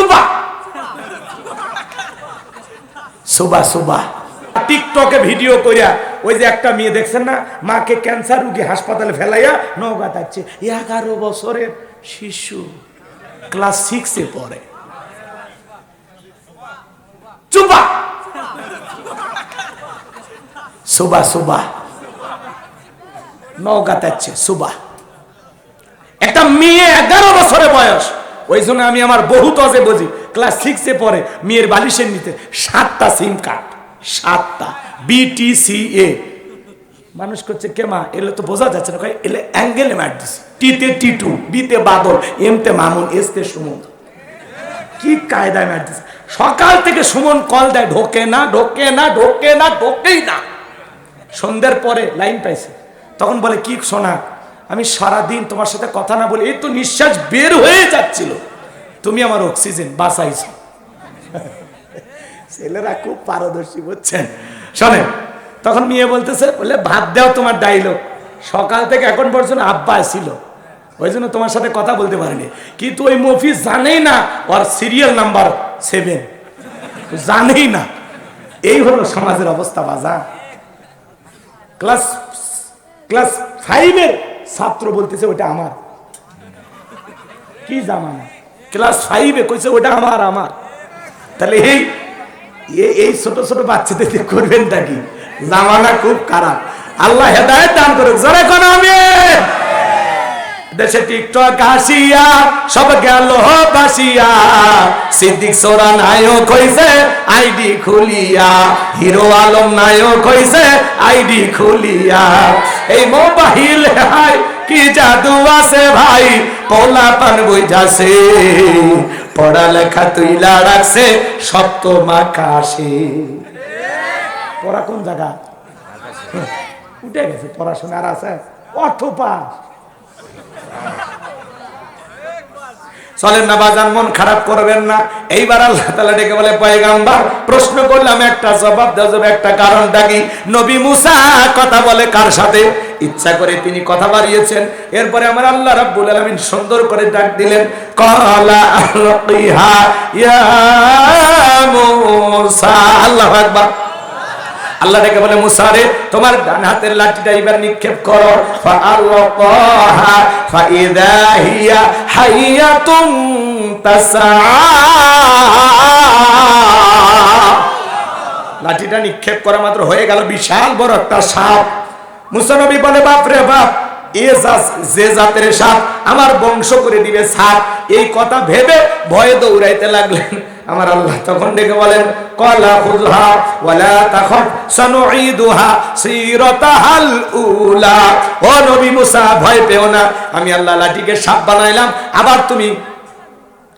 সুবা। সুবা সুবা। টিকটকে ভিডিও করিয়া ওই যে একটা মেয়ে দেখছেন না, মাকে ক্যান্সার রুগী হাসপাতালে ফেলাইয়া নৌকা এগারো বছরের শিশু, ক্লাস সিক্সে পড়ে। চুপা সুবা সুবা। নৌকা সুবা। একটা মেয়ে এগারো বছরে বয়স। ওই জন্য আমি আমার বহু তজে বুঝি। ক্লাস সিক্সে পরে মেয়ের বালিশের নিতে সাতটা সিম কার্ড সাতটা বিটিসিএ মানুষ করছে কেমা এলে তো বোঝা যাচ্ছে না। এলে অ্যাঙ্গেলে মার দিছে। টিতে টিটু বিতে বাদল এমতে মামুন এসতে সুমন। কি কায়দায় মার দিছে। সকাল থেকে সুমন কল দেয়, ঢোকে না ঢোকে না ঢোকে না, ঢোকেই না। সন্ধ্যের পরে লাইন পাইছে। তখন বলে, কি শোনা আমি সারাদিন তোমার সাথে কথা না বলে এই তো নিঃশ্বাস বের হয়ে যাচ্ছিল। তুমি আমার অক্সিজেন বাঁচাইছ। ছেলেরা খুব পারদর্শী বুঝছেন? শোনেন তখন মেয়ে বলতেছে বলে ভাত দাও তোমার ডাইলগ সকাল থেকে এখন পর্যন্ত আব্বা ছিল। ওই জন্য তোমার সাথে কথা বলতে পারিনি। কিন্তু ওই মফিজ জানেই না ওর সিরিয়াল নাম্বার সেভেন জানেই না। এই হলো সমাজের অবস্থা বাজা। ক্লাস ক্লাস ফাইভের ছাত্র বলতেছে ওটা আমার। কি জামানা? ক্লাস ফাইভে কইছে, ওটা আমার আমার। তাহলে এই এই ছোট ছোট বাচ্চাদের দিয়ে করবেনটা কি? জামানা খুব খারাপ। আল্লাহ হেদায়ত দান করুক। জোরে কোন আমি? দেশে টিকটক আসিয়া, সব গেল বাসিয়া সিদ্দিক সোরা নায়ক হইছে, আইডি খুলিয়া। হিরো আলম নায়ক হইছে, আইডি খুলিয়া। এই মোবাইল হাই কি জাদু আছে ভাই? পোলা পান বুঝাছে। পড়ালেখা তুইলা রাখছে সপ্তম আকাশে পড়া কোন জায়গা? উঠে গেছে পড়াশোনা আর আছে। অর্থ পাস চলেন না বাজান, মন খারাপ করবেন না। এইবার আল্লাহ তালা ডেকে বলে, পয়গাম্বার, প্রশ্ন করলাম, একটা জবাব দেওয়া একটা কারণটা কি? নবী মুসা কথা বলে কার সাথে? ইচ্ছা করে তিনি কথা বাড়িয়েছেন। এরপরে আমার আল্লাহ রাব্বুল আলামিন সুন্দর করে ডাক দিলেন, কলা আলকিহা ইয়া মুসা। আল্লাহু আকবার। আল্লাহ ডেকে বলে মুসারে তোমার ডান হাতের লাঠিটা এবার নিক্ষেপ করো। লাঠিটা নিক্ষেপ করা মাত্র হয়ে গেল বিশাল বড় একটা সাপ। মুসানবী বলে, বাপ রে বাপ আমার বংশ করে দিবে এই কথা ভেবে ভয়ে দৌড়াইতে লাগলেন। আমার আল্লাহ তখন ডেকে বলেন ভয় পেও না, আমি আল্লাহ লাঠিকে সাপ বানাইলাম, আবার তুমি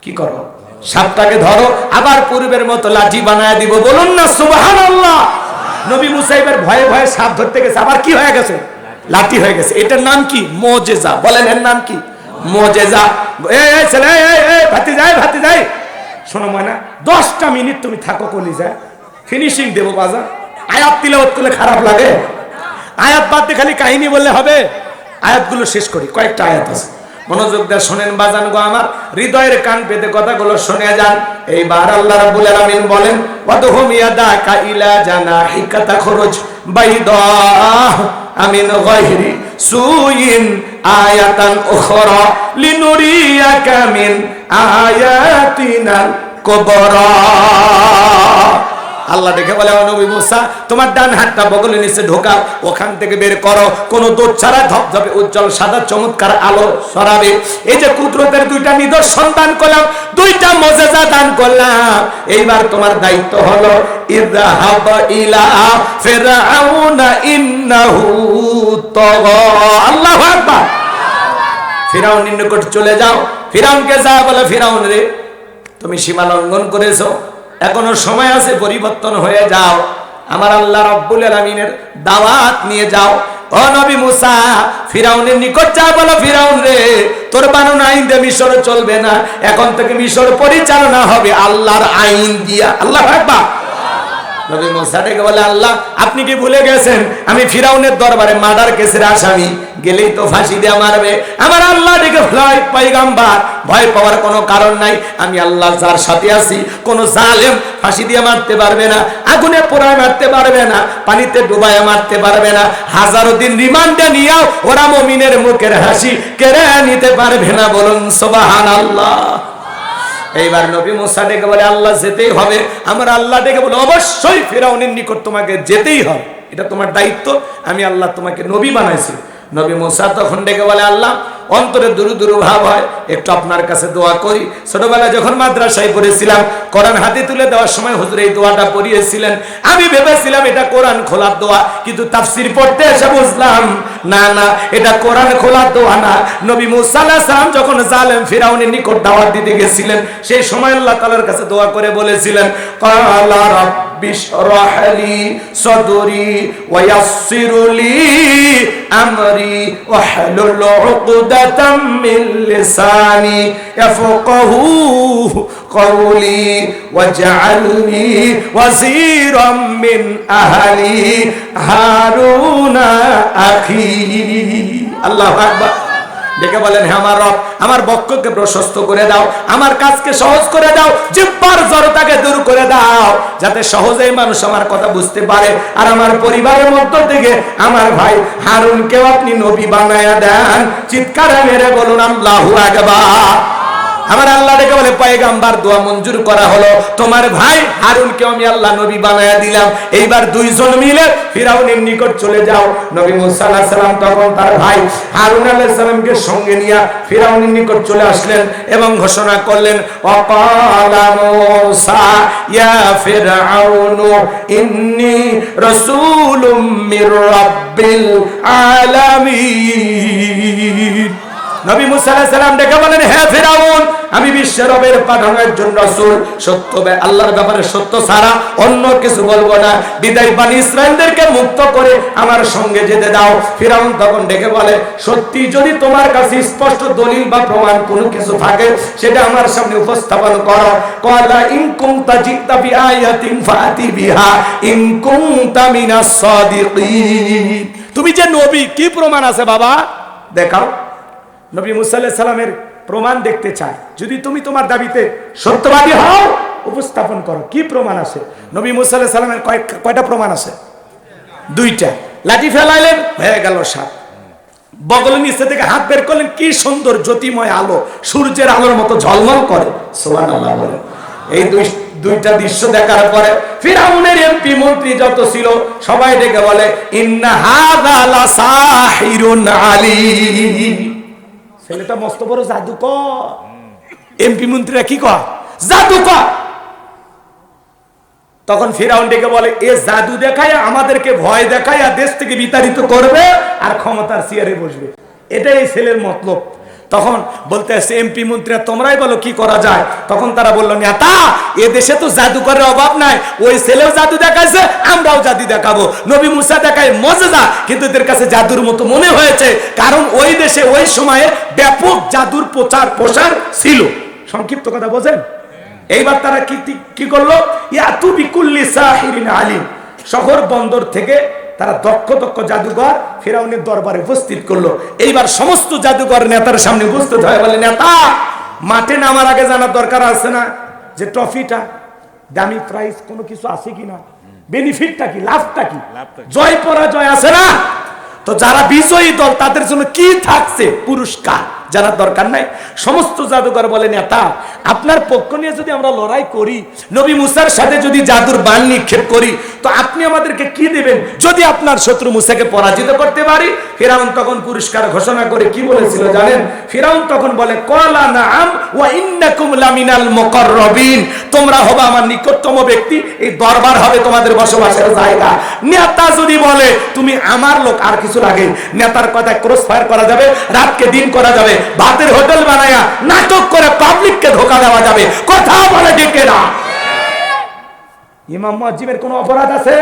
কি করো? সাপটাকে ধরো, আবার পূর্বের মতো লাঠি বানায় দিব। বলুন না, সুবহানাল্লাহ। নবী মুসাইবের ভয়ে ভয়ে সাপ ধরতে গেছে। আবার কি হয়ে গেছে? লাঠি হয়ে গেছে। এটার নাম কি? মোজেজা। বলেন এর নাম কি? মোজেজা। এই ছেলে ভাতি যায় ভাতি যায় শোনো ময়না, দশটা মিনিট তুমি থাকো কলি যায় ফিনিশিং দেবো বাজার আয়াত তিলাওয়াত করলে খারাপ লাগে। আয়াত বাদ দিয়ে খালি কাহিনী বললে হবে। আয়াতগুলো শেষ করি। কয়েকটা আয়াত আছে। মনোযোগ দিয়ে শোনেন বাজান গো আমার, হৃদয়ের কান পেতে কথাগুলো শুনে যান। এইবার আল্লাহ রাব্বুল আলামিন বলেন, ওয়াদহুম ইয়াদাকা ইলা জানাহিকা তাখরুজ বাইদা আমিন গায়রি সুইন আয়াতান উখরা লিনুরিয়াকা মিন আয়াতিনাল কুবরা। আল্লাহ দেখে বলে, "ও নবী মুসা, তোমার ডান হাতটা বগলে নিচে ঢোকাও, ওখান থেকে বের করো। কোন দুধ ছাড়া ধপধপে উজ্জ্বল সাদা চমৎকার আলো সরাবে এই যে কুদরতের দুইটা নিদর্শন দান করলাম, দুইটা মজেজা দান করলাম। এইবার তোমার দায়িত্ব হলো ইযহাব ইলা ফিরআউনা ইন্নাহু তাগা। আল্লাহু আকবার। ফিরাউনের নিকট চলে যাও। ফিরাউনকে যা বলে, ফিরাউন রে, তুমি সীমা লঙ্ঘন করেছ। এখনও সময় আছে, পরিবর্তন হয়ে যাও। আমার আল্লাহ রব্বুল আলমিনের দাওয়াত নিয়ে যাও। ও নবী মুসা, ফিরাউনের নিকট যা বলো ফিরাউন রে, তোর বানানো আইন দিয়ে মিশর চলবে না। এখন থেকে মিশর পরিচালনা হবে আল্লাহর আইন দিয়া। আল্লাহ একবার নবী মুসা ডেকে বলে, আল্লাহ, আপনি কি ভুলে গেছেন? আমি ফিরাউনের দরবারে মার্ডার কেসের আসামি। গেলেই তো ফাঁসি মারবে। আমার আল্লাহ পাইগাম্বার ভয় পাওয়ার কোনো কারণ নাই। আমি আল্লাহ যার সাথে আছি, কোন জালেম ফাঁসি দিয়ে মারতে পারবে না। আগুনে পোড়ায় মারতে পারবে না। পানিতে ডুবায় মারতে পারবে না। হাজারো দিন রিমান্ডে নিয়েও ওরা মমিনের মুখের হাসি কেড়ে নিতে পারবে না বলুন সোবাহান আল্লাহ এইবার নবী মুসা ডেকে বলে, আল্লাহ যেতেই হবে। আমার আল্লাহ ডেকে বলে, অবশ্যই ফেরাউনের নিকট তোমাকে যেতেই হবে। এটা তোমার দায়িত্ব, আমি আল্লাহ তোমাকে নবী বানাইছি। নবী মুসা তখন ডেকে বলে, আল্লাহ, অন্তরে দুরু দুরু ভাব হয়, একটু আপনার কাছে দোয়া করি। ছোটবেলায় যখন মাদ্রাসায় পড়েছিলাম, কোরআন হাতে তুলে দেওয়ার সময় হুজুর এই দোয়াটা পড়িয়েছিলেন। আমি ভেবেছিলাম এটা কোরআন খোলার দোয়া, কিন্তু তাফসির পড়তে এসে বুঝলাম না না, এটা কোরআন খোলার দোয়া না। নবী মুসা আলাইহিস সালাম যখন জালেম ফিরাউনের নিকট দাওয়াত দিতে গেছিলেন, সেই সময় আল্লাহ তাআলার কাছে দোয়া করে বলেছিলেন ক্বালা রাব্বি ইশরাহ লি সাদরি ওয়া ইয়াসসির লি আমরি ওয়াহলুল উকদাতাম মিন লিসানি ইয়াফকাহু قولي واجعلني وزيرا من أهلي هارون أخي الله أكبر ডেকে বলেন হ্যাঁ আমার রব আমার বক্ষকে প্রশস্ত করে দাও আমার কাজকে সহজ করে দাও জিব্বার জড়তাকে দূর করে দাও যাতে সহজেই মানুষ আমার কথা বুঝতে পারে আর আমার পরিবারের মধ্য থেকে আমার ভাই হারুনকেও আপনি নবী বানায়া দেন চিৎকার মেরে বলুন আল্লাহু আকবার আমার আল্লাহ ডেকে বলে, পয়গাম্বার, দোয়া মঞ্জুর করা হলো। তোমার ভাই হারুনকে আমি আল্লাহ নবী বানায়া দিলাম। এইবার দুইজন মিলে ফিরাউনের নিকট চলে যাও। নবী মুসা আলাইহিস সালাম তখন তার ভাই হারুন আলাইহিস সালামকে সঙ্গে নিয়ে ফিরাউনের নিকট চলে আসলেন এবং ঘোষণা করলেন, অকালা মুসা, ইয়া ফিরআউনু ইন্নী রাসূলুম মির রাব্বিল আলামিন। নবী মুসা সালাম ডেকে বলেন, হে ফিরাউন, আমি বিশ্বের রবের পাঠানো একজন রাসূল। সত্য আল্লাহর ব্যাপারে সত্য ছাড়া অন্য কিছু বলব না। বিদায় বানি ইসরায়েলদেরকে মুক্ত করে আমার সঙ্গে যেতে দাও। ফিরাউন তখন ডেকে বলে, সত্যি যদি তোমার কাছে স্পষ্ট দলিল বা প্রমাণ কোনো কিছু থাকে, সেটা আমার সামনে উপস্থাপন করো। কলা ইন কুনতা জিতা বি আয়াতিন ফাতি বিহা ইন কুনতা মিনাস সাদিকিন। তুমি যে নবী, কি প্রমাণ আছে বাবা? দেখাও। নবী মুসা আলাইহিস সালামের প্রমাণ দেখতে চায়। যদি তুমি তোমার দাবিতে সত্যবাদী হও, উপস্থাপন করো। কি প্রমাণ আছে? নবী মুসা আলাইহিস সালামের কয়- কয়টা প্রমাণ আছে? দুইটা। লাঠি ফেলাইলেন হয়ে গেল সাপ। বগল নিচে থেকে হাত বের করলেন, কি সুন্দর জ্যোতিময় আলো। সূর্যের আলোর মতো ঝলমল করে। এই দুই, দুইটা দৃশ্য দেখার পরে ফিরাউনের এমপি মন্ত্রী যত ছিল, সবাই ডেকে বলে, ইন্না লাসাহিরুন আলীম। ছেলেটা মস্ত বড় ক এমপি মন্ত্রীরা কি কয়? ক তখন ফিরাউন ডেকে বলে এ জাদু দেখায় আমাদেরকে ভয় দেখায় আর দেশ থেকে বিতাড়িত করবে আর ক্ষমতার চেয়ারে বসবে। এটাই এই ছেলের মতলব। তখন বলতে আসছে এমপি মন্ত্রীরা তোমরাই বলো কি করা যায়? তখন তারা বলল নেতা এ দেশে তো জাদুকরের অভাব নাই। ওই ছেলেও জাদু দেখাইছে, আমরাও জাদু দেখাবো। নবী মুসা দেখায় মজা কিন্তু এদের কাছে জাদুর মতো মনে হয়েছে, কারণ ওই দেশে ওই সময়ে ব্যাপক জাদুর প্রচার প্রসার ছিল। সংক্ষিপ্ত কথা বোঝেন? এইবার তারা কি কি করল? ইয়াতু বিকুল্লি সাহিরিন আলিম। শহর বন্দর থেকে তারা দক্ষ দক্ষ জাদুঘর ফেরাউনের দরবারে উপস্থিত করল। এইবার সমস্ত জাদুঘর নেতার সামনে উপস্থিত হয়ে বলে নেতা মাঠে নামার আগে জানার দরকার আছে না? যে ট্রফিটা দামি প্রাইস কোনো কিছু আছে কিনা বেনিফিটটা কি লাভটা কি? জয় পরাজয় আছে না? তো যারা বিজয়ী দল তাদের জন্য কি থাকছে? পুরস্কার জানার দরকার নাই। সমস্ত জাদুকর বলে নেতা আপনার পক্ষ নিয়ে যদি আমরা লড়াই করি নবী মুসার সাথে যদি জাদুর বান নিক্ষেপ করি তো আপনি আমাদেরকে কি দেবেন? যদি আপনার শত্রু মুসাকে পরাজিত করতে পারি, ফিরাউন তখন পুরস্কার ঘোষণা করে কি বলেছিল জানেন? ফিরাউন তখন বলে, কলা নাম ওয়া ইন্নাকুম লামিনাল মুকাররাবিন। তোমরা হবে আমার নিকটতম ব্যক্তি, এই দরবার হবে তোমাদের বসবাসের জায়গা। নেতা যদি বলে, তুমি আমার লোক, আর কিছু লাগে? নেতার কথায় ক্রস ফায়ার করা যাবে, রাতকে দিন করা যাবে, ভাতের হোটেল বানায়া, নাটক করে পাবলিককে ধোকা দেওয়া যাবে। কথা বলে ডেকে না ইমাম মুয়াজ্জিমের কোনো অপরাধ আছে?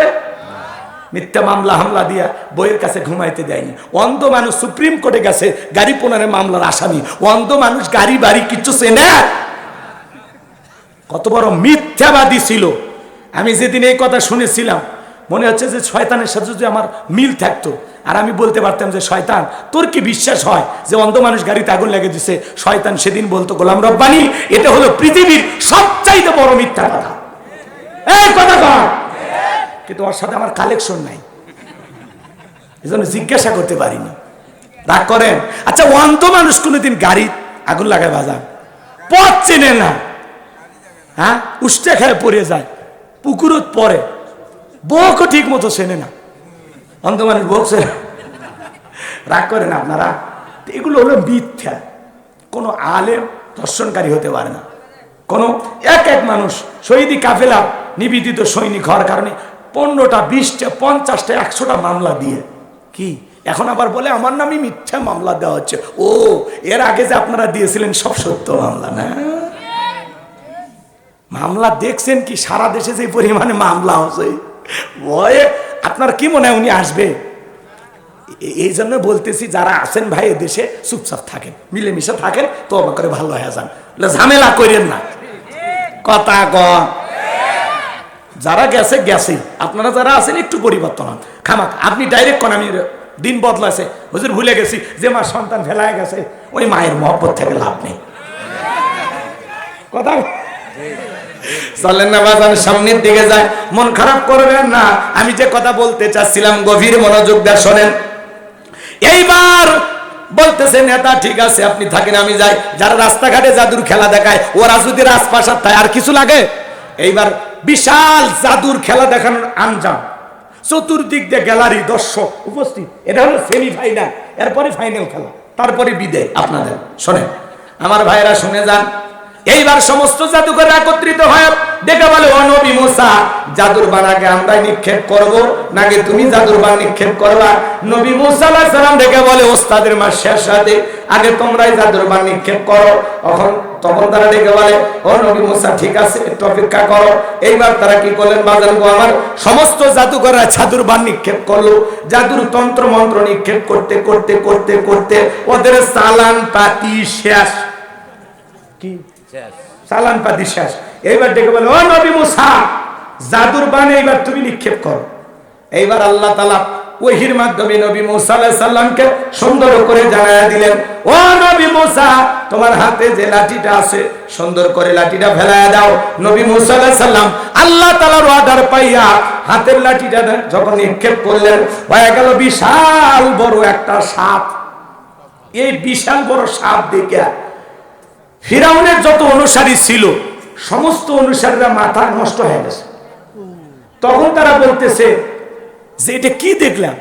মিথ্যা মামলা, হামলা দিয়া বইয়ের কাছে ঘুমাইতে দেয়নি। অন্ধ মানুষ সুপ্রিম কোর্টে গেছে, গাড়ি পোনারে মামলার আসামি। অন্ধ মানুষ গাড়ি, বাড়ি কিচ্ছু চেনে? কত বড় মিথ্যাবাদী ছিল। আমি যেদিন এই কথা শুনেছিলাম, মনে হচ্ছে যে শয়তানের সাথে যদি আমার মিল থাকতো, আর আমি বলতে পারতাম যে, শয়তান, তোর কি বিশ্বাস হয় যে অন্ধ মানুষ গাড়িতে আগুন লেগে দিছে? শয়তান সেদিন বলতো, গোলাম রব্বানি, এটা হলো পৃথিবীর সবচাইতে বড় মিথ্যা কথা। এই কথা কর কিন্তু ওর সাথে আমার কালেকশন নাই। এজন্য জিজ্ঞাসা করতে পারিনি। রাগ করেন? আচ্ছা অন্ধ মানুষ কোনোদিন গাড়ি আগুন লাগায় বাজান। পথ চেনে না। হ্যাঁ? উষ্টা খেয়ে পড়ে যায়। পুকুরত পরে বউকে ঠিক মতো চেনে না। অন্ধ মানুষ বউ চেনে রাগ করেন আপনারা? এগুলো হলো মিথ্যা। কোনো আলেম দর্শনকারী হতে পারে না। কোনো এক এক মানুষ শহীদি কাফেলা নিবেদিত সৈনিক হওয়ার কারণে পনেরোটা, বিশটা, পঞ্চাশটা, একশোটা মামলা দিয়ে। কি? এখন আবার বলে, আমার নামই মিথ্যা মামলা দেওয়া হচ্ছে। ও, এর আগে যে আপনারা দিয়েছিলেন, সব সত্য মামলা না? মামলা দেখছেন কি? সারা দেশে যে পরিমাণে মামলা হচ্ছে। ভয়ে আপনার কি মনে হয় উনি আসবে? এই জন্য বলতেছি, যারা আছেন ভাই দেশে, চুপচাপ থাকেন, মিলেমিশে থাকেন তো করে ভালো হয়ে যান। ঝামেলা করেন না। কথা কন যারা গেছে গেছে। আপনারা যারা আছেন, একটু পরিবর্তন হন। খামাক, আপনি ডাইরেক্ট কোন আমি দিন বদলাছে হুজুর, ভুলে গেছি যে মা সন্তান ফেলায় গেছে, ওই মায়ের মহব্বত থেকে লাভ নেই। কথা? সামনের দিকে যায়। মন খারাপ করবেন না। আমি যে কথা বলতে চাচ্ছিলাম, গভীর মনোযোগ দিয়ে শোনেন। এইবার বলতেছে, নেতা, ঠিক আছে, আপনি থাকেন, আমি যাই। যারা রাস্তাঘাটে জাদুর খেলা দেখায়, ওরা যদি রাজপ্রাসাদ থাকে আর কিছু লাগে? এইবার বিশাল জাদুর খেলা দেখানোর আঞ্জাম। চতুর্দিক দিয়ে গ্যালারি, দর্শক উপস্থিত। এটা হলো সেমিফাইনাল এরপরে ফাইনাল খেলা, তারপরে বিদে আপনাদের, শোনেন, আমার ভাইয়েরা শুনে যান এইবার সমস্ত জাদুকর একত্রিত হয় দেখে বলে, ও নবী মুসা, জাদুর বানাকে আমরাই নিক্ষেপ করব, নাকি তুমি জাদুর বান নিক্ষেপ করবা? নবী মুসা আলাইহিস সালাম দেখে বলে, ওস্তাদের মা শেষ সাথে আগে তোমরাই জাদুর বান নিক্ষেপ করো। তখন তখন তারা ডেকে বলে, ও নবী মুসা, ঠিক আছে, একটু অপেক্ষা করো। এইবার তারা কি করলেন বাজান, গো আমার সমস্ত জাদুকররা জাদুর বান নিক্ষেপ করল। জাদুর তন্ত্র মন্ত্র নিক্ষেপ করতে করতে করতে করতে ওদের চালান পাতি শেষ। কি? সালান পাতি শেষ। এইবার ডেকে বলে, ও নবী মুসা, জাদুর বানে এইবার তুমি নিক্ষেপ করো। এইবার আল্লাহ তালা ওহির মাধ্যমে নবী মুসা সাল্লামকে সুন্দর করে জানায়া দিলেন, ও নবী মুসা, তোমার হাতে যে লাঠিটা আছে, সুন্দর করে লাঠিটা ফেলায়া দাও। নবী মুসা সাল্লাম আল্লাহ তাআলার অর্ডার পাইয়া হাতের লাঠিটা যখন নিক্ষেপ করলেন, হয়ে গেল বিশাল বড় একটা সাপ। এই বিশাল বড় সাপ দেখে ফিরাউনের যত অনুসারী ছিল, সমস্ত অনুসারীরা মাথা নষ্ট হয়ে গেছে। তখন তারা বলতেছে যে, এটা কি দেখলাম?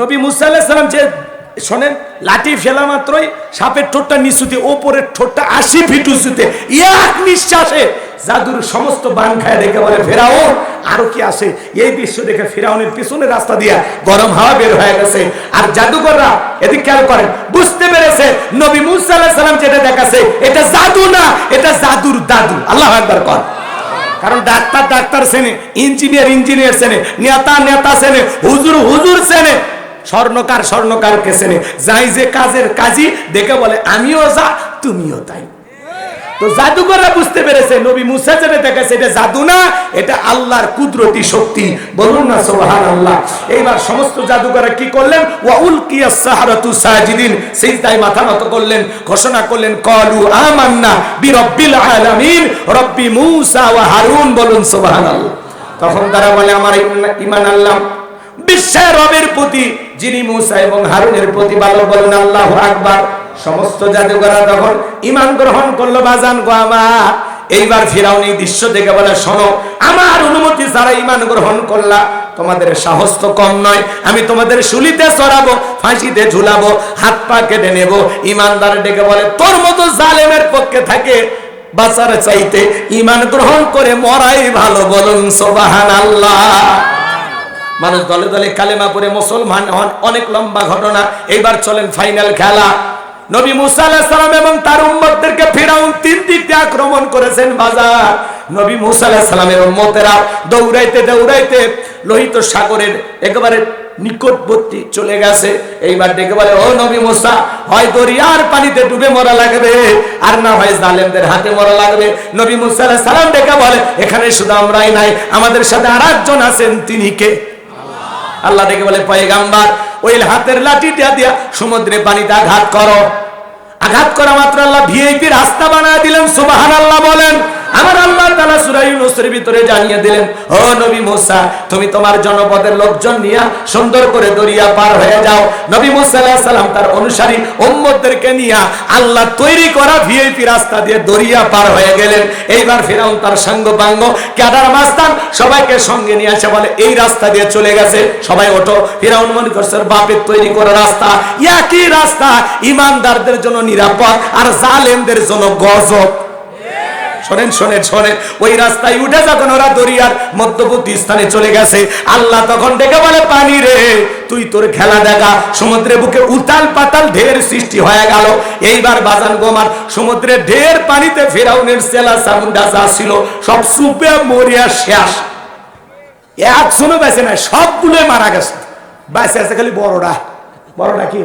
নবী মুসা সাল্লাম যে শোনেন, লাঠি ফেলা মাত্রই সাপের ঠোঁটটা নিচুতে, ওপরের ঠোঁটটা আশি ফিট উঁচুতে। এক নিঃশ্বাসে জাদুর সমস্ত বান খায় দেখে বলে, ফেরাউন, আরও কি আসে এই দৃশ্য দেখে ফেরাউনের পিছনে রাস্তা দিয়া গরম হাওয়া বের হয়ে গেছে। আর জাদুকররা এদিক খেয়াল করেন, বুঝতে পেরেছে, নবী মুসা আলাইহিস সালাম যেটা দেখাছে, এটা জাদু না, এটা জাদুর দাদু। আল্লাহ একবার কর কারণ ডাক্তার ডাক্তার সেনে ইঞ্জিনিয়ার ইঞ্জিনিয়ার সেনে নেতা নেতা সেনে হুজুর হুজুর সেনে স্বর্ণকার স্বর্ণকারকে সেনে যাই যে কাজের কাজী দেখে বলে, আমিও যা, তুমিও তাই। তো জাদুকররা বুঝতে পেরেছে, নবী মুসা যেটা দেখেছে, এটা জাদু না, এটা আল্লাহর কুদরতি শক্তি। বলুন না সোহান আল্লাহ এইবার সমস্ত জাদুকররা কি করলেন? ওয়া উলকিয়া সাহারাতু সাজিদিন। সিজদায় মাথা নত করলেন, ঘোষণা করলেন, কলু আমান্না বি রব্বিল আলামিন। রব্বি মুসা ওয়া হারুন, বলুন, সুবহানাল্লাহ। তখন তারা বলে, আমার ইমান আল্লাহ বিশ্বের রবের প্রতি যিনি মুসা এবং হারুনের প্রতি ভালো বলুন, আল্লাহ আকবার। সমস্ত জাদুকররা তখন ইমান গ্রহণ করল, বাজান গো আমার। এইবার ফিরাউন এই দৃশ্য দেখে বলে, শোনো, আমার অনুমতি ছাড়া ইমান গ্রহণ করলা। তোমাদের সাহস তো কম নয়। আমি তোমাদের শুলিতে চড়াবো, ফাঁসিতে ঝুলাবো, হাত পা কেটে নেব। ইমানদার ডেকে বলে, তোর মতো জালেমের পক্ষে থাকে বাঁচার চাইতে ইমান গ্রহণ করে মরাই ভালো, বলুন সোবাহান আল্লাহ মানুষ দলে দলে কালেমা পড়ে মুসলমান হন, অনেক লম্বা ঘটনা। এইবার চলেন ফাইনাল খেলা। নবী মুসা এবং তার উম্মতদেরকে ফিরাউন তিন দিক আক্রমণ করেছেন বাজার। নবী মুসা আলাইহিস উম্মতেরা দৌড়াইতে দৌড়াইতে লোহিত সাগরের একেবারে নিকটবর্তী চলে গেছে। এইবার ডেকে বলে, ও নবী মোসা, হয় দরিয়ার পানিতে ডুবে মরা লাগবে, আর না হয় জালেমদের হাতে মরা লাগবে। নবী মুসা সালাম ডেকে বলে, এখানে শুধু আমরাই নাই, আমাদের সাথে আর একজন আছেন, তিনি কে? আল্লাহ দেখে বলে, পয়গাম্বার, ওই হাতের লাঠি দিয়া দিয়া সমুদ্রে পানিতে আঘাত করো। আঘাত করা মাত্র আল্লাহ ভিআইপি রাস্তা বানায় দিলেন সুবাহান আল্লাহ বলেন। আমার আল্লাহ তালা সুরাই ইউনুসের ভিতরে জানিয়ে দিলেন, ও নবী মুসা, তুমি তোমার জনপদের লোকজন নিয়ে সুন্দর করে দরিয়া পার হয়ে যাও। নবী মুসা সালাম তার অনুসারী উম্মতদেরকে নিয়ে আল্লাহ তৈরি করা ভিআইপি রাস্তা দিয়ে দরিয়া পার হয়ে গেলেন। এইবার ফেরাউন তার সঙ্গ বাঙ্গ ক্যাডার মাস্তান সবাইকে সঙ্গে নিয়ে আসে, বলে, এই রাস্তা দিয়ে চলে গেছে। সবাই ওঠো। ফেরাউন মনে করছে বাপের তৈরি করা রাস্তা। একই রাস্তা, ইমানদারদের জন্য নিরাপদ আর জালেমদের জন্য গজব। শোনেন শোনেন শোনেন। ওই রাস্তায় উঠে যখন ওরা দরিয়ার মধ্যবর্তী স্থানে চলে গেছে, আল্লাহ তখন ডেকে বলে, পানি রে, তুই তোর খেলা দেখা সমুদ্রের বুকে উতাল পাতাল ঢের সৃষ্টি হয়ে গেল। এইবার বাজান গোমার সমুদ্রের ঢের পানিতে ফেরাউনের সেলা সামুন্ডা যা ছিল, সব সুপে মরিয়া শেষ। এক শোনো বেঁচে নাই সবগুলো মারা গেছে। বেঁচে আছে খালি বড়রা। বড়টা কি?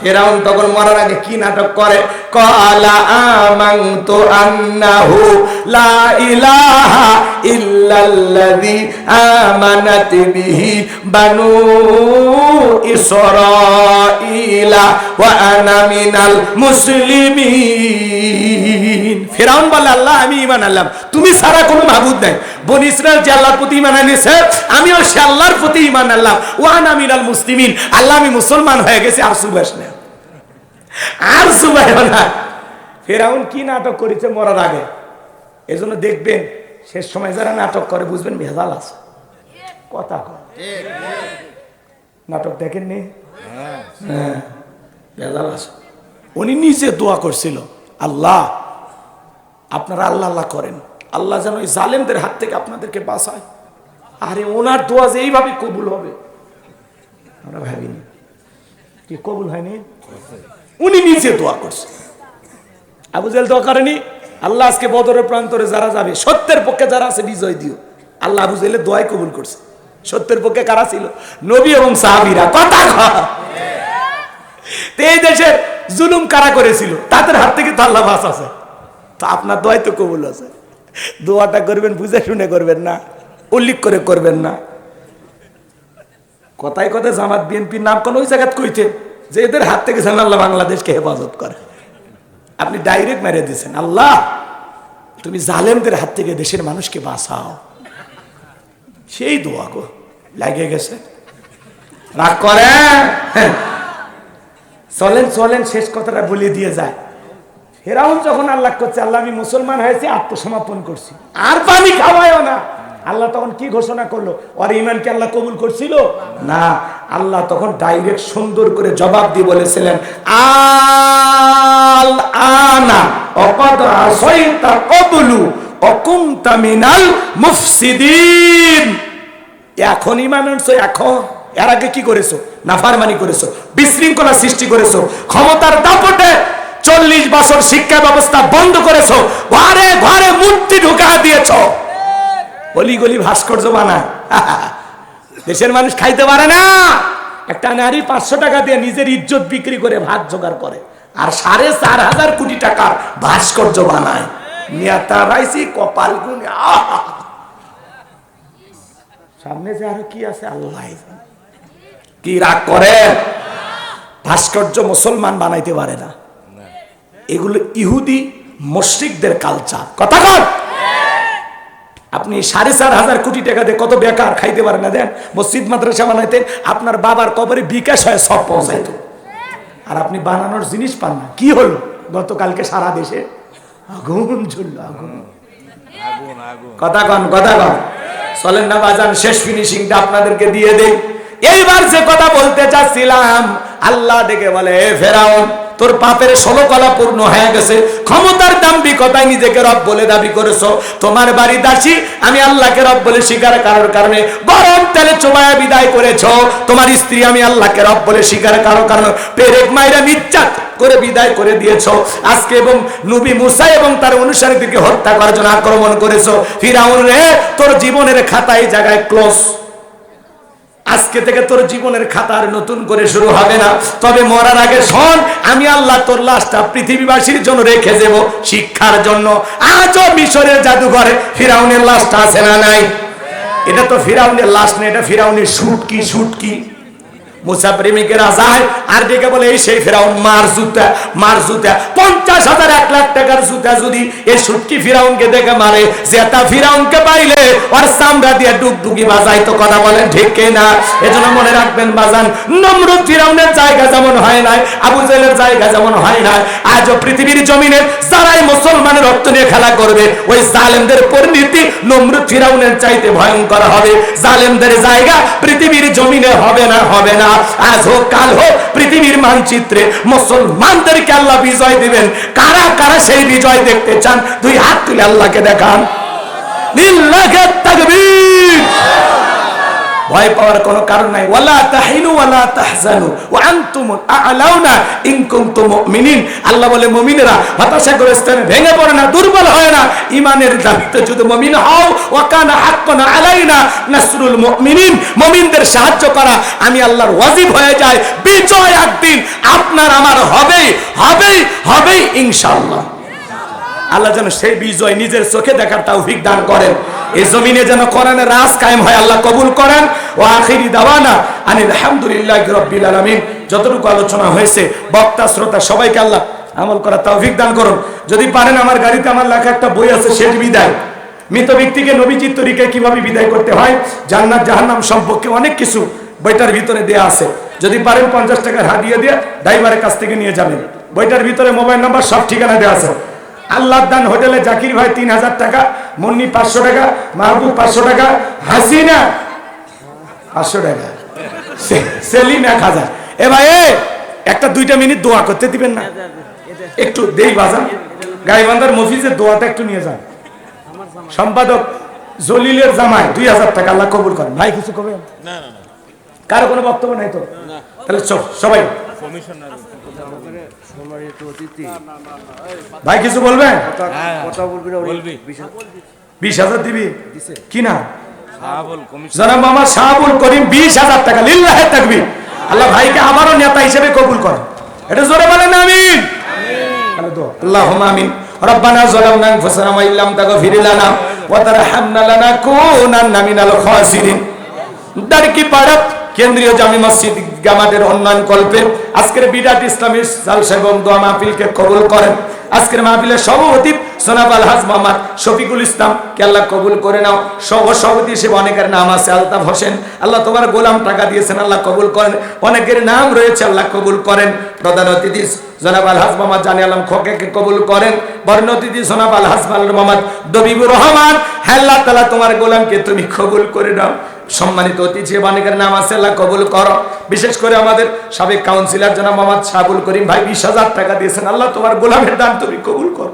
ফেরাউন তখন মরার আগে কি নাটক করে? কলা আমানতু আন্নাহু লা ইলাহা আমানাত বিহি বানু ইসরাঈলা ওয়া আনা মিনাল মুসলিমিন। ফেরাউন বলে আল্লাহ, আমি ঈমান আনলাম। তুমি সারা কোনো মাবুদ নাই। বনি ইসরায়েল যে আল্লাহর প্রতি ঈমান আনিছে আমিও সে আল্লাহর প্রতি ঈমান আনলাম। ওয়া আনা মিনাল মুসলিমিন। আল্লাহ, আমি মুসলমান হয়ে গেছি, আর সুবাস না আর সুবাই না। ফেরাউন কি নাটক করেছে মরার আগে? এজন্য দেখবেন, শেষ সময় যারা নাটক করে, বুঝবেন ভেজাল আছে। কথা নাটক দেখেননি? হ্যাঁ ভেজাল আছে। উনি নিজে দোয়া করছিল, আল্লাহ, আপনারা আল্লাহ আল্লাহ করেন। আল্লাহ যেন ওই জালেমদের হাত থেকে আপনাদেরকে বাঁচায়। আরে ওনার দোয়া যে এইভাবে কবুল হবে। আমরা ভাবিনি। কি কবুল হয়নি? উনি নিজে দোয়া করছে। আবু জেল দোয়া করেনি? আল্লাহ আজকে বদরের প্রান্তরে যারা যাবে, সত্যের পক্ষে যারা আছে, বিজয় দিও। আল্লাহ আবু জেলের দোয়াই কবুল করছে। সত্যের পক্ষে কারা ছিল? নবী এবং সাহাবিরা। কথা এই দেশের জুলুম কারা করেছিল? তাদের হাত থেকে তো আল্লাহ বাস আছে। তো আপনার দোয়াই তো কবুল আছে। দোয়াটা করবেন, বুঝে শুনে করবেন না। উল্লেখ করে করবেন না। কথায় কথায় জামাত, বিএনপির নাম কোন ওই জায়গায় কইতেন? যে এদের হাত থেকে যেন আল্লাহ বাংলাদেশকে হেফাজত করে। আপনি ডাইরেক্ট মেরে দিয়েছেন। আল্লাহ, তুমি জালেমদের হাত থেকে দেশের মানুষকে বাঁচাও। সেই দোয়া গো। লাগে গেছে। রাগ করে? চলেন চলেন, শেষ কথাটা বলে দিয়ে যায়। ফেরাউন যখন আল্লাহ করছে, আল্লাহ আমি মুসলমান হয়েছি, আত্মসমর্পণ করছি। আর পানি খাওয়ায়ও না। আল্লাহ তখন কি ঘোষণা করল? ওর ইমানকে আল্লাহ কবুল করছিল? না। আল্লাহ তখন ডাইরেক্ট সুন্দর করে জবাব দিয়ে বলেছিলেন, আল আনা অকদ আসইতা কবলু অকুমতা মিনাল মুফসিদিন। এখন ইমান আনছো, এখন? এর আগে কি করেছ? নাফারমানি করেছ, বিশৃঙ্খলা সৃষ্টি করেছ, ক্ষমতার দাপটে চল্লিশ বছর শিক্ষা ব্যবস্থা বন্ধ করেছ, ঘরে ঘরে মূর্তি ঢুকা দিয়েছ। গলি গলি ভাস্কর্য বানায় দেশের মানুষ খাইতে পারে না। একটা নারী পাঁচশো টাকা দিয়ে নিজের ইজ্জত বিক্রি করে ভাত জোগাড় করে আর সাড়ে চার হাজার কোটি টাকার ভাস্কর্য বানায়। কপাল সামনে যে কি আছে, আল্লাহ কি রাগ করে? ভাস্কর্য মুসলমান বানাইতে পারে না। এগুলো ইহুদি মসজিদদের কালচার কথা কর আপনি সাড়ে চার হাজার কোটি টাকা দিয়ে কত বেকার খাইতে পারেন না? দেন মসজিদ, মাদ্রাসা বানাইতেন, আপনার বাবার কবরে বিকাশ হয় সব পৌঁছাইতো। আর আপনি বানানোর জিনিস পান না। কি হলো? গতকালকে সারা দেশে আগুন ঝুলল আগুন। কথা কন কথা কন। চলেন না, বাজান, শেষ ফিনিশিংটা আপনাদেরকে দিয়ে দেই। এইবার যে কথা বলতে চাচ্ছিলাম, আল্লাহ ডেকে বলে, "এ ফেরাউন তোর পাপের ষোলো কলা পূর্ণ হয়ে গেছে। ক্ষমতার দাম্ভিকতায় নিজেকে রব বলে দাবি করেছ। তোমার বাড়ি দাসী, আমি আল্লাহকে রব বলে স্বীকার করার কারণে গরম তেলে চোবায়া বিদায় করেছ। তোমার স্ত্রী আমি আল্লাহকে রব বলে স্বীকার করার কারণে পেরেক মাইরা নিচ্চাত করে বিদায় করে দিয়েছ। আজকে এবং নবী মুসা এবং তার অনুসারীদেরকে হত্যা করার জন্য আক্রমণ করেছ। ফিরাউন রে, তোর জীবনের খাতায় জায়গায় ক্লোজ আজকে থেকে তোর জীবনের খাতার নতুন করে শুরু হবে না। তবে মরার আগে শোন, আমি আল্লাহ তোর লাশটা পৃথিবীবাসীর জন্য রেখে দেব শিক্ষার জন্য। আজও মিশরের জাদুঘরে ফিরাউনের লাশটা আছে না নাই? এটা তো ফিরাউনের লাশ না, এটা ফিরাউনের শুটকি শুটকি। মুসা প্রেমিকেরা যায় আর ডেকে বলে, এই সেই ফেরাউন, মার জুতা মার জুতা। পঞ্চাশ হাজার এক লাখ টাকার জুতা যদি এই সুটকি ফিরাউনকে দেখে মারে, জেতা ফিরাউনকে পাইলে চামড়া দিয়ে বাজাই তো কথা বলেন ঠিক না? এজন্য মনে রাখবেন, বাজান ফিরাউনের জায়গা যেমন হয় আবু জেলের জায়গা যেমন হয় আজও পৃথিবীর জমিনে যারাই মুসলমানের রক্ত নিয়ে খেলা করবে, ওই জালেমদের পরিণতি নমরুদ ফিরাউনের চাইতে ভয়ঙ্কর হবে। জালেমদের জায়গা পৃথিবীর জমিনে হবে না হবে না। আজ হোক, কাল হোক, পৃথিবীর মানচিত্রে মুসলমানদেরকে আল্লাহ বিজয় দিবেন। কারা কারা সেই বিজয় দেখতে চান? দুই হাত তুলে আল্লাহকে দেখান। লিল্লাহি তাকবীর। ভয় পাওয়ার কোনো কারণ নাই। ওয়ালা তাহিনু ওয়ালা তাহজানু। ওয়া আনতুমুল আ'লাউনা ইন কুনতুম মুমিনিন। আল্লাহ বলে, মুমিনেরা হতাশাগ্রস্ত ভেঙে পড়ে না, দুর্বল হয় না। ইমানের দাবিতে যদি মুমিন হও, ওয়া কানা হাক্কান আলাইনা নাসরুল মুমিনিন। মুমিনদের সাহায্য করা, আমি আল্লাহর ওয়াজিব হয়ে যায় বিজয় একদিন আপনার আমার হবেই হবেই হবেই, ইনশাআল্লাহ। আল্লাহ যেন সেই বিজয় নিজের চোখে দেখার তৌফিক দান করেন। এই জমিনে যেন কোরআনের রাজ কায়েম হয়, আল্লাহ কবুল করেন। ও আখিরি দাওয়ানা আনিল আলহামদুলিল্লাহ রাব্বিল আলামিন। যতটুকু আলোচনা হয়েছে, বক্তা, শ্রোতা, সবাইকে আল্লাহ আমল করার তৌফিক দান করুন। যদি পারেন আমার গাড়িতে আমার লেখা একটা বই আছে শেষ বিদায়। মৃত ব্যক্তিকে নবীজির তরিকায় কীভাবে বিদায় করতে হয়? জান্নাত, জাহান্নাম সম্পর্কে অনেক কিছু বইটার ভিতরে দেয়া আছে। যদি পারেন পঞ্চাশ টাকার হাতিয়ে দিয়ে ড্রাইভারের কাছ থেকে নিয়ে যাবেন। বইটার ভিতরে মোবাইল নাম্বার সব ঠিকানা দেওয়া আছে। আল্লাহ দান হোটেলে জাকির ভাই তিন হাজার টাকা মুন্নি পাঁচশো টাকা মাহবুব পাঁচশো টাকা হাসিনা পাঁচশো টাকা সেলিম এক হাজার। এ ভাই এ, একটা দুইটা মিনিট দোয়া করতে দিবেন না? একটু দেই বাজান। গাইবান্ধার মফিজের দোয়াটা একটু নিয়ে যান। সম্পাদক জলিলের জামাই দুই হাজার টাকা আল্লাহ কবুল করেন। ভাই কিছু কবে কারও কোনো বক্তব্য নাই তো? তাহলে ভাই কিছু বলবেন? কথা বলবি না বলবি। বিশ হাজার। দিবি? কি না জনাব মোহাম্মদ শাহাবুল করিম বিশ হাজার টাকা লিল্লাহে থাকবি আল্লাহ ভাইকে আবারও নেতা হিসেবে কবুল কর এটা জোরে বলেন আমিন। তাহলে আমিন। রব্বানা যালামনা আনফুসানা ওয়া ইল্লাম তাগফির লানা ওয়া তারহামনা লানাকুনান্না মিনাল খাসিরিন। দারকি পাড়া কেন্দ্রীয় জামি মসজিদ গামাটের উন্নয়ন কল্পে আজকের বিরাট ইসলামী জালসা এবং দোয়া মাহফিলকে কবুল করেন। আজকের মাহফিলের সভাপতি সোনাব আলহাজ মোহাম্মদ শফিকুল ইসলাম, কে আল্লাহ কবুল করে নাও। সহ সভাপতি হিসেবে অনেকের নাম আছে, আলতাফ হোসেন। আল্লাহ তোমার গোলাম টাকা দিয়েছেন, আল্লাহ কবুল করেন। অনেকের নাম রয়েছে, আল্লাহ কবুল করেন। প্রধান অতিথি জনাব আলহাজ মোহাম্মদ জানি আলম খোকেকে কবুল করেন। বর্ণ অতিথি জনাব আলহাজ মোহাম্মদ দবিবুর রহমান। হ্যাঁ আল্লাহ তালা তোমার গোলামকে তুমি কবুল করে নাও। সম্মানিত অতিথি বানিকের নাম আছে কবুল করো। বিশেষ করে আমাদের সাবেক কাউন্সিলর জনাব মোহাম্মদ শাহুল করিম ভাই, বিশ হাজার টাকা দিয়েছেন। আল্লাহ তোমার গোলামের দান তুমি কবুল করো।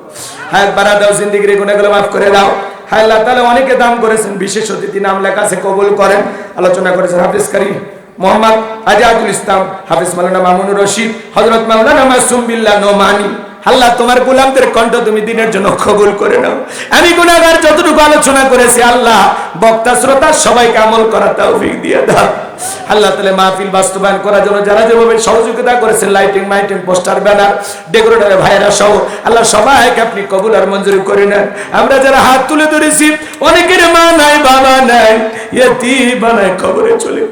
হ্যাঁ বারা দাও জিন্দিগির গুণাগুলো মাফ করে দাও। হ্যাঁ আল্লাহ তাহলে অনেকে দান করেছেন, বিশেষ অতিথি নাম লেখা আছে, কবুল করেন। আলোচনা করেছেন হাফিজ করিম মোহাম্মদ আজাদুল ইসলাম, হাফিজ মাওলানা মামুনুর রশিদ, হযরত মাওলানা মাসুম বিল্লাহ নোমানি। আল্লাহ, তোমার গোলামদের কণ্ঠ তুমি দিনের জন্য কবুল করে নাও। আমি গুনাহগার যতটুকু আলোচনা করেছি, আল্লাহ, বক্তা, শ্রোতা, সবাইকে আমল করার তৌফিক দিয়ে দাও। আল্লাহ তাআলা মাহফিল বাস্তবায়ন করার জন্য যারা যেভাবে সহযোগিতা করেছেন, লাইটিং, মাইটিং, পোস্টার, ব্যানার, ডেকোরেটরের ভাইয়েরা সহ, আল্লাহ সবাইকে আপনি কবুল আর মঞ্জুর করে নেন। আমরা যারা হাত তুলে ধরেছি, অনেকের মা নাই, বাবা নাই ইয়তি বানায় কবরে চলে।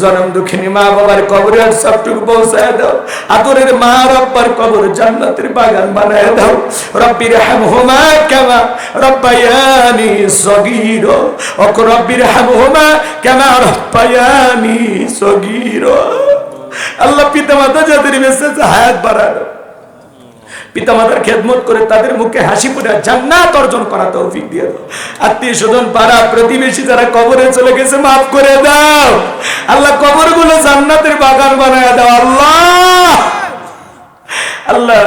জনম দুঃখিনী মা বাবার কবরে আর সবটুকু পৌঁছায় দাও। আদরের মা রব্বার কবর জান্নাতের বাগান বানায় দাও। রব্বির হামহুমা কেমা রব্বায়ানি সগীর। অক রব্বির হামহুমা কেমা রব্বায়ানি সগীর। আল্লাহ পিতা মাতা যাদের মেসেজ হায়াত বাড়ানো পিতামাতার খেদমত করে তাদের মুখে হাসি ফুটে জান্নাত অর্জন করা তৌফিক দিয়ে দাও। আত্মীয় স্বজন পাড়া প্রতিবেশী যারা কবরে চলে গেছে মাফ করে দাও। আল্লাহ কবরগুলো জান্নাতের বাগান বানায় দাও আল্লাহ। আল্লাহ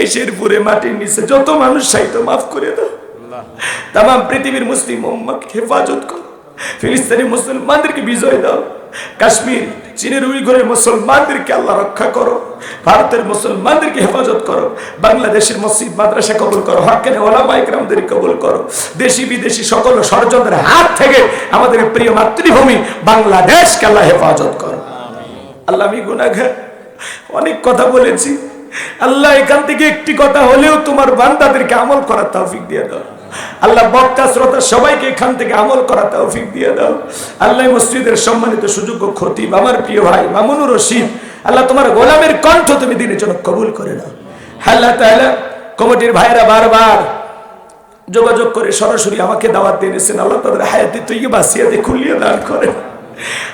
এই শেরপুরে মাটির নিচে যত মানুষ মাফ করে দাও। তাম পৃথিবীর মুসলিম উম্মাকে হেফাজত করো। ফিলিস্তিনি মুসলমানদেরকে বিজয় দাও। কাশ্মীর, চীনের উইঘরের মুসলমানদেরকে আল্লাহ রক্ষা করো। ভারতের মুসলমানদেরকে হেফাজত করো। বাংলাদেশের মসজিদ, মাদ্রাসা কবুল করো। হকেন ওলামা ইকরামদের কবুল করো। দেশি বিদেশি সকল ষড়যন্ত্রের হাত থেকে আমাদের প্রিয় মাতৃভূমি বাংলাদেশকে আল্লাহ হেফাজত করো। আল্লাহ, আমি গুনাগার অনেক কথা বলেছি। আল্লাহ, এখান থেকে একটি কথা হলেও তোমার বান্দাদেরকে আমল করার তৌফিক দিয়ে দাও। আল্লাহ বক্তা শ্রোতা সবাইকে এখান থেকে আমল করার তৌফিক দিয়ে দাও। আল্লাহ মসজিদের সম্মানিত সুযোগ্য খতিব আমার প্রিয় ভাই মামুনুর রশিদ, আল্লাহ তোমার গোলামের কণ্ঠ তুমি দিনের জন্য কবুল করে নাও। আল্লাহ তাআলা কমিটির ভাইরা বারবার যোগাযোগ করে সরাসরি আমাকে দাওয়াত দিয়ে এনেছেন। আল্লাহ তাদের হায়াতে তুই বাসিয়াতে খুলিয়ে দান করে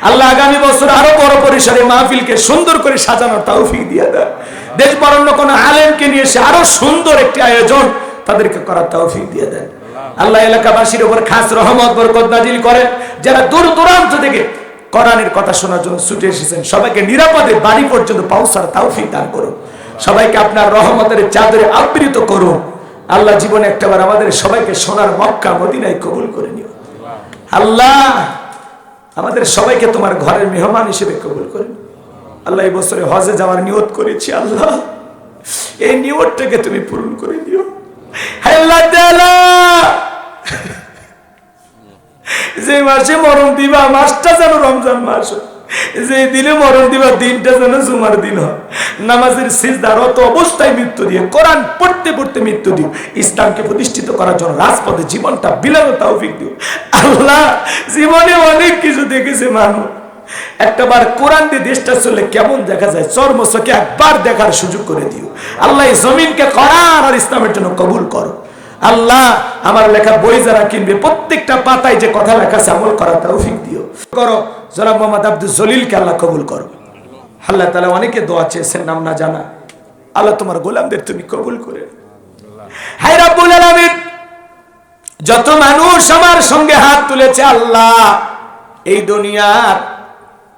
আল্লাহ আগামী বছর আরও বড় পরিসরে মাহফিলকে সুন্দর করে সাজানোর তৌফিক দিয়ে দেয় দেশ বরণ্য কোন আলেমকে নিয়ে এসে আরও সুন্দর একটি আয়োজন তাদেরকে করার তৌফিক দিয়ে দেন। আল্লাহ এলাকাবাসীর উপর খাস রহমত, বরকত নাজিল করেন। যারা দূর দূরান্ত থেকে কোরআনের কথা শোনার জন্য ছুটে এসেছেন, সবাইকে নিরাপদে বাড়ি পর্যন্ত পৌঁছার তৌফিক দান করুন। সবাইকে আপনার রহমতের চাদরে আবৃত করুন। আল্লাহ জীবনে একটাবার আমাদের সবাইকে সোনার মক্কা মদিনায় কবুল করে নিও। আল্লাহ আমাদের সবাইকে তোমার ঘরের মেহমান হিসেবে কবুল করে। আল্লাহ এই বছরে হজে যাওয়ার নিয়ত করেছি, আল্লাহ। এই নিয়তটাকে তুমি পূরণ করে দিও যে মাসে মরণ দিবা, মাসটা যেন রমজান মাস যে দিনে মরণ দিবা, দিনটা যেন জুমার দিন হয়। নামাজের সিজদারত অবস্থায় মৃত্যু দিয়ে, কোরআন পড়তে পড়তে মৃত্যু দিও। ইসলামকে প্রতিষ্ঠিত করার জন্য রাজপথে জীবনটা বিলানো তৌফিক দিও। আল্লাহ জীবনে অনেক কিছু দেখেছে মানুষ। একটা বার কোরআন দিয়ে দেশটা চললে কেমন দেখা যায়? চর্মসকে একবার দেখার সুযোগ করে দিও। আল্লাহ জমিনকে করার আর ইসলামের জন্য কবুল করো। আল্লাহ আমার লেখা বই যারা কিনবে, প্রত্যেকটা পাতায় যে কথা লেখা আছে, আমল করা তৌফিক দিও। করো, জনাব মোহাম্মদ আব্দুল জলিলকে আল্লাহ কবুল করো। আল্লাহ তালা অনেকে দোয়া চেয়েছেন, নাম না জানা। আল্লাহ তোমার গোলামদের তুমি কবুল করে হাই রাব্বুল আলামিন! যত মানুষ আমার সঙ্গে হাত তুলেছে, আল্লাহ, এই দুনিয়ার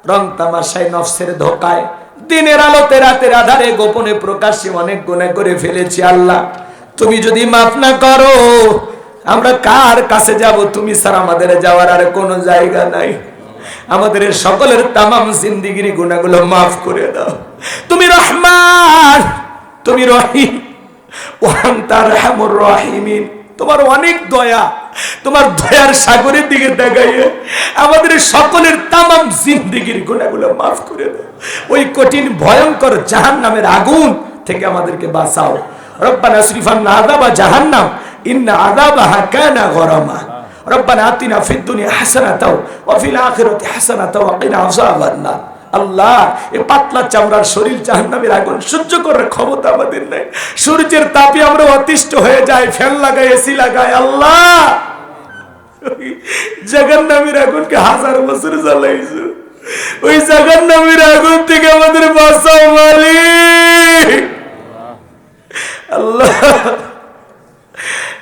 রং তামাশায় নফসের ধোকায়। দিনের আলোতে রাতের আধারে গোপনে প্রকাশ্যে অনেক গুণা করে ফেলেছি আল্লাহ। তুমি যদি মাফ না করো, আমরা কার কাছে যাব? তুমি স্যার আমাদের যাওয়ার আর কোনো জায়গা নাই। আমাদের সকলের তামাম জিন্দিগির গুণাগুলো মাফ করে দাও। তুমি রহমান, তুমি রহিম। ওয়ান তার রহিমিন। তোমার অনেক দয়া তোমার দয়ার সাগরের দিকে দেখাইয়ে আমাদের সকলের তামাম জিন্দিগির গুণাগুলো মাফ করে দাও। ওই কঠিন, ভয়ঙ্কর জাহান নামের আগুন থেকে আমাদেরকে বাঁচাও। রব্বানা শ্রীফান আদাবা জাহান্নাম, ইন্না আদাবাহা কানা গরমা। রব্বানা আতিনা ফিদ দুনিয়া হাসানাতাও, ওয়া ফিল আখিরাতি হাসানাতাও, ওয়া কিনা আযাবান নার আল্লাহ এই পাতলা চামড়ার শরীর জাহান্নামের আগুন সহ্য করার ক্ষমতা আমাদের নেই। সূর্যের তাপে আমরা হয়ে যাই, ফ্যান লাগাই, এসি লাগাই, আল্লাহ! আগুনকে হাজার বছর জ্বালাইছো। ওই আগুন থেকে আমাদের আল্লাহ!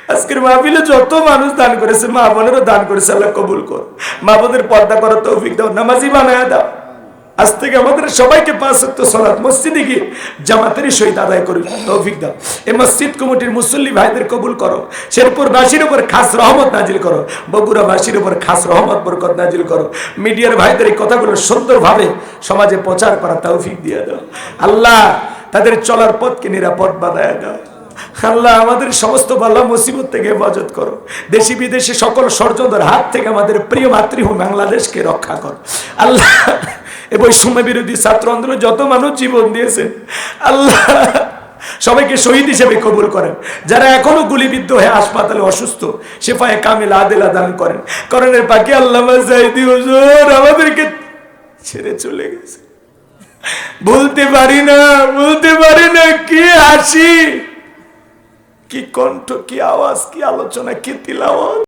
আজকের মাহফিলে যত মানুষ দান করেছে, মা বোনেরও দান করেছে, আল্লাহ কবুল কর। মা বোনের পর্দা করো তৌফিক দাও, নামাজি বানায় দাও। আজ থেকে আমাদের সবাইকে পাঁচ সত্য সলাৎ মসজিদে গিয়ে জামাতেরই সহিত আদায় করি তৌফিক দাও। এই মসজিদ কমিটির মুসল্লি ভাইদের কবুল করো। শেরপুর বাসীর উপর খাস রহমত নাজিল করো। বগুড়া বাসীর উপর খাস রহমত, বরকত নাজিল করো। মিডিয়ার ভাইদের এই কথাগুলো সুন্দরভাবে সমাজে প্রচার করা তৌফিক দিয়ে দাও। আল্লাহ তাদের চলার পথকে নিরাপদ বানায় দাও। আল্লাহ আমাদের সমস্ত বাল্লা মুসিবত থেকে হেফাজত করো। দেশি বিদেশি সকল ষড়যন্ত্রের হাত থেকে আমাদের প্রিয় মাতৃভূমি বাংলাদেশকে রক্ষা করো। আল্লাহ এ বৈষম্য বিরোধী ছাত্র আন্দোলনে যত মানুষ জীবন দিয়েছেন আল্লাহ সবাইকে শহীদ হিসেবে কবুল করেন। যারা এখনও গুলিবিদ্ধ হয়ে হাসপাতালে অসুস্থ সেফায় কামিল আদেলা দান করেন। করণের পাখি আল্লাহ আমাদেরকে ছেড়ে চলে গেছে। বলতে পারি না, বলতে পারি না, কি হাসি, কি কণ্ঠ, কি আওয়াজ, কি আলোচনা, কি তিলাওয়াত।